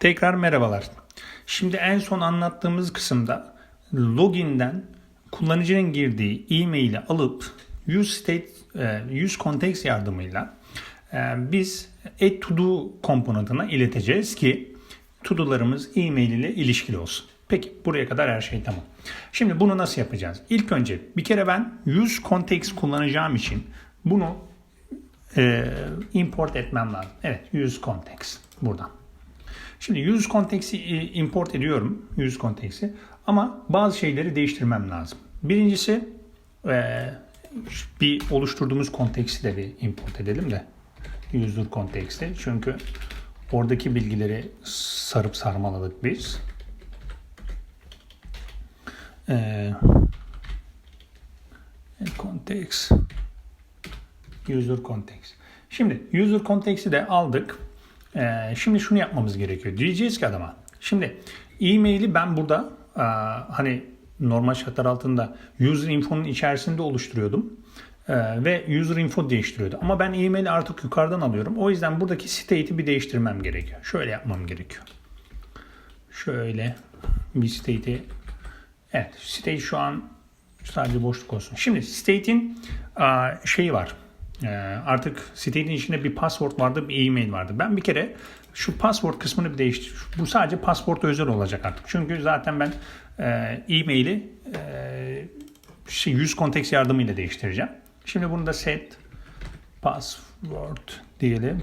Tekrar merhabalar. Şimdi en son anlattığımız kısımda login'den kullanıcının girdiği e-maili alıp use state use context yardımıyla e, biz add to do komponentine ileteceğiz ki to'do'larımız e-mail ile ilişkili olsun. Peki buraya kadar her şey tamam. Şimdi bunu nasıl yapacağız? İlk önce bir kere ben use context kullanacağım için bunu e, import etmem lazım. Evet use context buradan. Şimdi use context'i e, import ediyorum. Use context'i. Ama bazı şeyleri değiştirmem lazım. Birincisi e, bir oluşturduğumuz konteksti de bir import edelim de. User context'i. Çünkü oradaki bilgileri sarıp sarmaladık biz. E, context user context. Şimdi user context'i de aldık. Ee, şimdi şunu yapmamız gerekiyor. Diyeceğiz ki adama. Şimdi e-maili ben burada e, hani normal şartlar altında user info'nun içerisinde oluşturuyordum. E, ve user info değiştiriyordu. Ama ben e-maili artık yukarıdan alıyorum. O yüzden buradaki state'i bir değiştirmem gerekiyor. Şöyle yapmam gerekiyor. Şöyle bir state'i Evet state şu an sadece boşluk olsun. Şimdi state'in e, şeyi var. E, artık sitenin içinde bir password vardı, bir e-mail vardı. Ben bir kere şu password kısmını bir değiştir. Bu sadece password özel olacak artık. Çünkü zaten ben e, e-maili e, şey, yüz konteks yardımıyla değiştireceğim. Şimdi bunu da set password diyelim.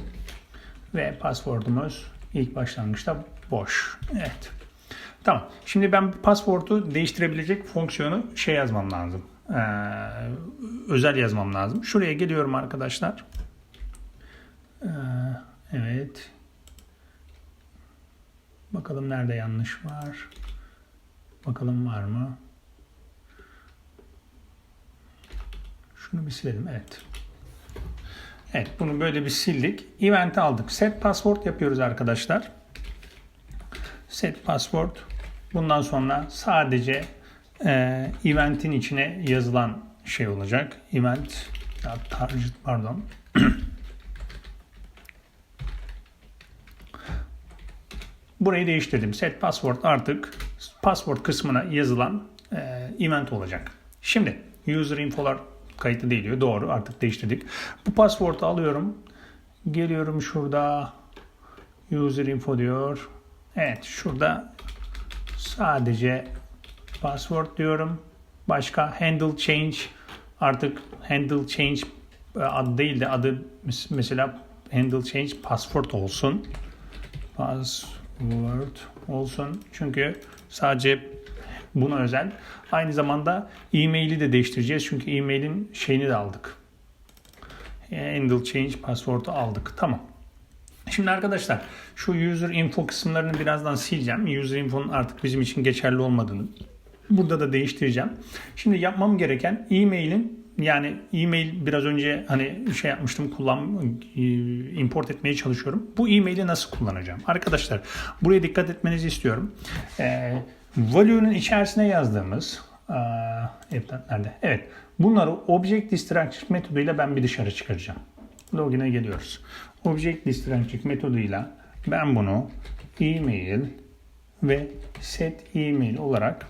Ve passwordumuz ilk başlangıçta boş. Evet. Tamam. Şimdi ben password'u değiştirebilecek fonksiyonu şey yazmam lazım. Ee, özel yazmam lazım. Şuraya geliyorum arkadaşlar. Ee, evet. Bakalım nerede yanlış var. Bakalım var mı? Şunu bir silelim. Evet. Evet bunu böyle bir sildik. Event'i aldık. Set password yapıyoruz arkadaşlar. Set password. Bundan sonra sadece e, event'in içine yazılan şey olacak. Event target pardon. Burayı değiştirdim. Set password artık password kısmına yazılan e, event olacak. Şimdi user infolar kayıtlı değil diyor. Doğru artık değiştirdik. Bu password'u alıyorum. Geliyorum şurada user info diyor. Evet şurada sadece password diyorum. Başka handle change artık handle change e, adı değil de adı mesela handle change password olsun. Password olsun. Çünkü sadece buna özel. Aynı zamanda e-maili de değiştireceğiz. Çünkü e-mailin şeyini de aldık. Handle change password'u aldık. Tamam. Şimdi arkadaşlar şu user info kısımlarını birazdan sileceğim. User info'nun artık bizim için geçerli olmadığını burada da değiştireceğim. Şimdi yapmam gereken e-mailin yani e-mail biraz önce hani şey yapmıştım kullan import etmeye çalışıyorum. Bu e-maili nasıl kullanacağım? Arkadaşlar buraya dikkat etmenizi istiyorum. E, value'nun içerisine yazdığımız evet nerede? Evet. Bunları object distraction metoduyla ben bir dışarı çıkaracağım. Login'e geliyoruz. Object distraction metoduyla ben bunu e-mail ve set e-mail olarak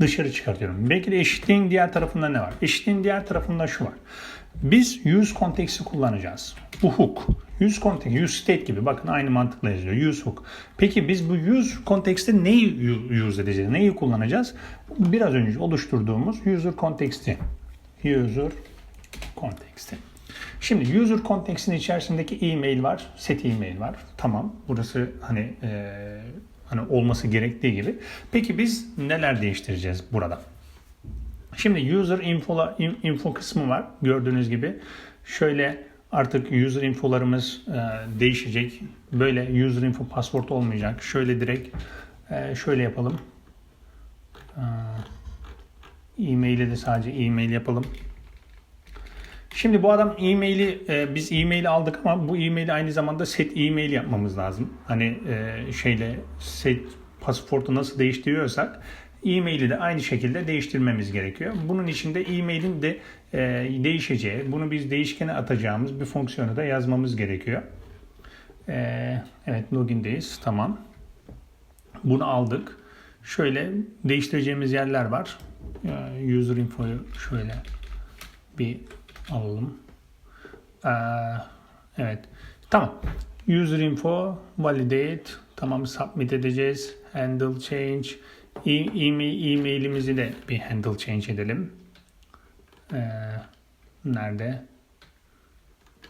dışarı çıkartıyorum. Belki de eşitliğin diğer tarafında ne var? Eşitliğin diğer tarafında şu var. Biz use context'i kullanacağız. Bu hook. Use context, use state gibi. Bakın aynı mantıkla yazıyor. Use hook. Peki biz bu use context'te neyi use edeceğiz? Neyi kullanacağız? Biraz önce oluşturduğumuz user context'i. User context'i. Şimdi user context'in içerisindeki e-mail var, set e-mail var. Tamam. Burası hani e, hani olması gerektiği gibi. Peki biz neler değiştireceğiz burada? Şimdi user info, info kısmı var. Gördüğünüz gibi şöyle artık user infolarımız e, değişecek. Böyle user info password olmayacak. Şöyle direkt e, şöyle yapalım. E, e-mail'e de sadece e-mail yapalım. Şimdi bu adam e-maili e, biz e-maili aldık ama bu e-maili aynı zamanda set e-mail yapmamız lazım. Hani e, şeyle set pasaportu nasıl değiştiriyorsak e-maili de aynı şekilde değiştirmemiz gerekiyor. Bunun için de e-mailin de e, değişeceği, bunu biz değişkene atacağımız bir fonksiyonu da yazmamız gerekiyor. Ee, evet login'deyiz. Tamam. Bunu aldık. Şöyle değiştireceğimiz yerler var. Ee, User info'yu şöyle bir alalım. Ee, evet. Tamam. User info validate. Tamam submit edeceğiz. Handle change. E- e-mail, e-mailimizi de bir handle change edelim. Ee, nerede?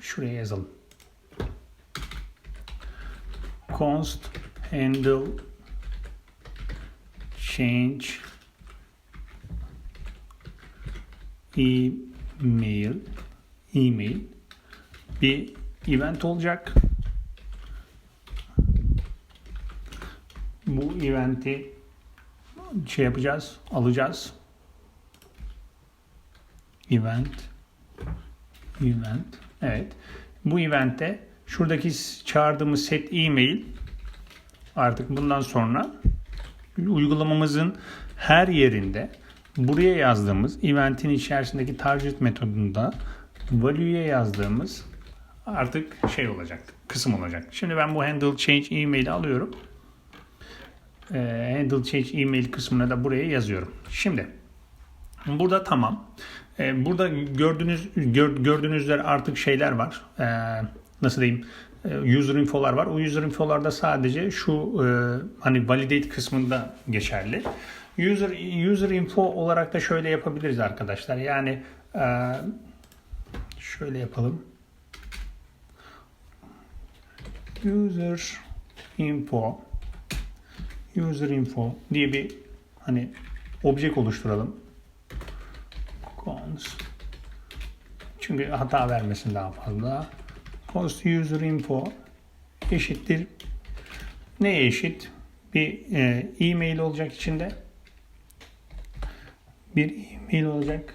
Şuraya yazalım. const handle change email email bir event olacak. Bu eventi şey yapacağız, alacağız. Event event evet. Bu eventte şuradaki çağırdığımız set email artık bundan sonra uygulamamızın her yerinde buraya yazdığımız eventin içerisindeki target metodunda value'ye yazdığımız artık şey olacak, kısım olacak. Şimdi ben bu handle change email'i alıyorum. Ee, handle change email kısmına da buraya yazıyorum. Şimdi burada tamam. Ee, burada gördüğünüz gör, gördüğünüz üzere artık şeyler var. Ee, nasıl diyeyim? User info'lar var. O user info'larda sadece şu e, hani validate kısmında geçerli. User user info olarak da şöyle yapabiliriz arkadaşlar. Yani e, şöyle yapalım. User info user info diye bir hani object oluşturalım. Cons çünkü hata vermesin daha fazla. Const user info eşittir neye eşit? Bir e, e-mail olacak içinde. Bir e-mail olacak.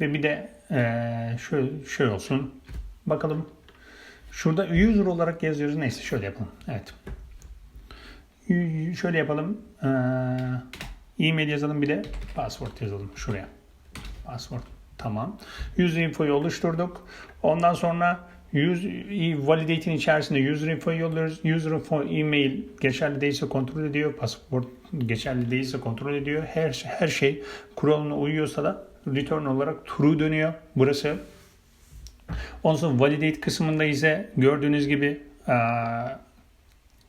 Ve bir de e, şöyle, şöyle olsun. Bakalım. Şurada user olarak yazıyoruz. Neyse şöyle yapalım. Evet. Şöyle yapalım. E, e-mail yazalım bir de password yazalım şuraya. Password. Tamam. User info'yu oluşturduk. Ondan sonra use, validate'in içerisinde user info'yu yolluyoruz. User info email geçerli değilse kontrol ediyor. Passport geçerli değilse kontrol ediyor. Her, her şey kuralına uyuyorsa da return olarak true dönüyor. Burası. Ondan sonra validate kısmında ise gördüğünüz gibi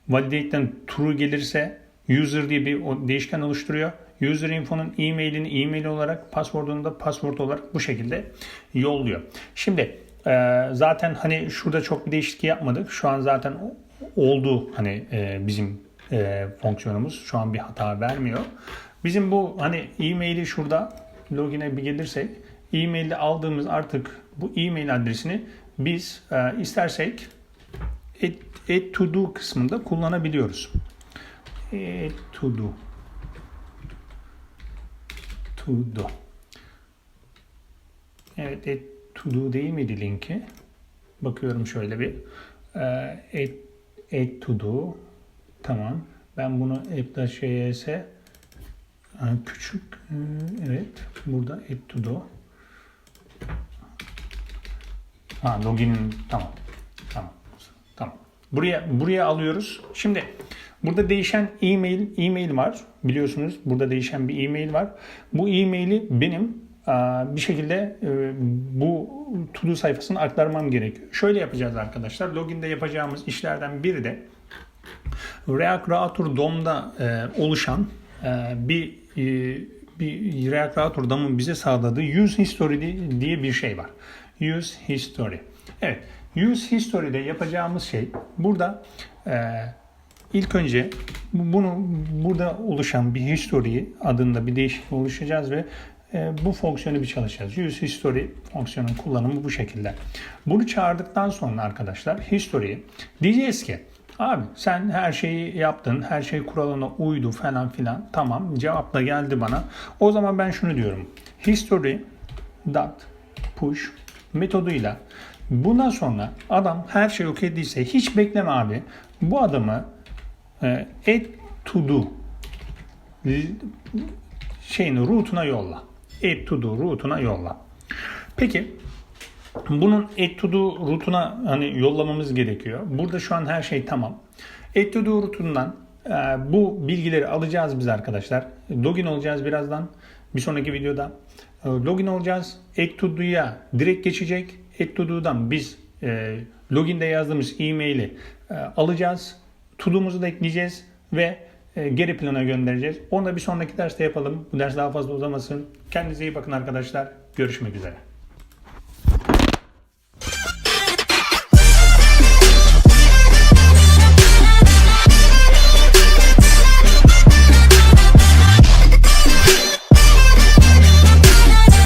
validate'den true gelirse user diye bir değişken oluşturuyor. User info'nun e-mailini e-mail olarak, password'unu da password olarak bu şekilde yolluyor. Şimdi zaten hani şurada çok bir değişiklik yapmadık. Şu an zaten oldu hani bizim e, fonksiyonumuz. Şu an bir hata vermiyor. Bizim bu hani e-maili şurada login'e bir gelirsek e-mailde aldığımız artık bu e-mail adresini biz e, istersek add to do kısmında kullanabiliyoruz. Add to do to do. Evet, add to do değil miydi linki? Bakıyorum şöyle bir. Add, add to do. Tamam. Ben bunu app.js küçük e, evet burada add to do. Ha login tamam. Tamam. Tamam. Buraya buraya alıyoruz. Şimdi Burada değişen e-mail e-mail var. Biliyorsunuz burada değişen bir e-mail var. Bu e-maili benim bir şekilde e, bu to sayfasına aktarmam gerekiyor. Şöyle yapacağız arkadaşlar. Login'de yapacağımız işlerden biri de React Router DOM'da e, oluşan e, bir bir React Router DOM'un bize sağladığı Use History diye bir şey var. Use History. Evet. Use History'de yapacağımız şey burada İlk önce bunu burada oluşan bir history adında bir değişiklik oluşacağız ve e, bu fonksiyonu bir çalışacağız. Use history fonksiyonun kullanımı bu şekilde. Bunu çağırdıktan sonra arkadaşlar history'yi diyeceğiz ki abi sen her şeyi yaptın, her şey kuralına uydu falan filan. Tamam cevap da geldi bana. O zaman ben şunu diyorum. History dot push metoduyla bundan sonra adam her şey okey değilse hiç bekleme abi. Bu adamı e, add to do şeyin root'una yolla. Add to do root'una yolla. Peki bunun do rutuna hani yollamamız gerekiyor. Burada şu an her şey tamam. Do rutundan e, bu bilgileri alacağız biz arkadaşlar. Login olacağız birazdan. Bir sonraki videoda. E, login olacağız. Do'ya direkt geçecek. Do'dan biz e, login'de yazdığımız e-maili e, alacağız. To do'muzu da ekleyeceğiz ve e, geri plana göndereceğiz. Onu da bir sonraki derste yapalım. Bu ders daha fazla uzamasın. Kendinize iyi bakın arkadaşlar. Görüşmek üzere.